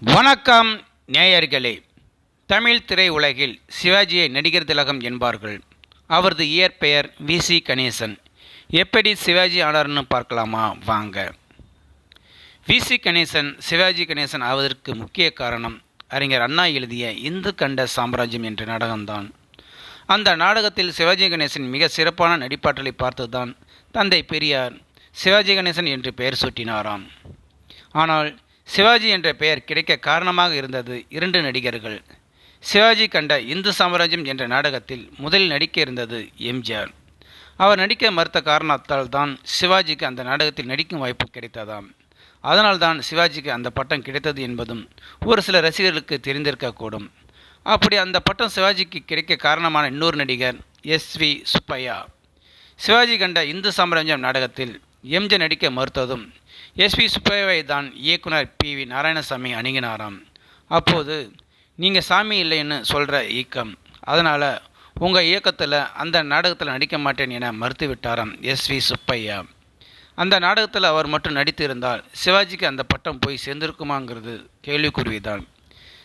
வணக்கம் நேயர்களே. தமிழ் திரையுலகில் சிவாஜியை நடிகர் திலகம் என்பார்கள். அவரது இயற்பெயர் வி. சி. கணேசன். எப்படி சிவாஜி ஆனார்னு பார்க்கலாமா? வாங்க. வி. சி. கணேசன் சிவாஜி கணேசன் ஆவதற்கு முக்கிய காரணம் அறிஞர் அண்ணா எழுதிய இந்து கண்ட சாம்ராஜ்யம் என்ற நாடகம்தான். அந்த நாடகத்தில் சிவாஜி கணேசன் மிக சிறப்பான நடிப்பாற்றலை பார்த்துதான் தந்தை பெரியார் சிவாஜி கணேசன் என்று பெயர் சூட்டினாராம். ஆனால் சிவாஜி என்ற பெயர் கிடைக்க காரணமாக இருந்தது இரண்டு நடிகர்கள். சிவாஜி கண்ட இந்து சாம்ராஜ்யம் என்ற நாடகத்தில் முதலில் நடிக்க இருந்தது எம்ஜிஆர் அவர் நடிக்க மறுத்த காரணத்தால் தான் சிவாஜிக்கு அந்த நாடகத்தில் நடிக்கும் வாய்ப்பு கிடைத்ததாம். அதனால்தான் சிவாஜிக்கு அந்த பட்டம் கிடைத்தது என்பதும் ஒரு சில ரசிகர்களுக்கு தெரிந்திருக்கக்கூடும் அப்படி அந்த பட்டம் சிவாஜிக்கு கிடைக்க காரணமான இன்னொரு நடிகர் எஸ். வி. சுப்பையா. சிவாஜி கண்ட இந்து சாம்ராஜ்யம் நாடகத்தில் எம்ஜிஆர் நடிக்க மறுத்ததும் எஸ்பி சுப்பையை தான் இயக்குனர் பி வி நாராயணசாமி அணுகினாராம். அப்போது நீங்கள் சாமி இல்லைன்னு சொல்கிற இயக்கம் அதனால் உங்கள் இயக்கத்தில் அந்த நாடகத்தில் நடிக்க மாட்டேன் என மறுத்து விட்டாராம் எஸ் வி சுப்பையா. அந்த நாடகத்தில் அவர் மட்டும் நடித்திருந்தால் சிவாஜிக்கு அந்த பட்டம் போய் சேர்ந்திருக்குமாங்கிறது கேள்விக்குருவிதான்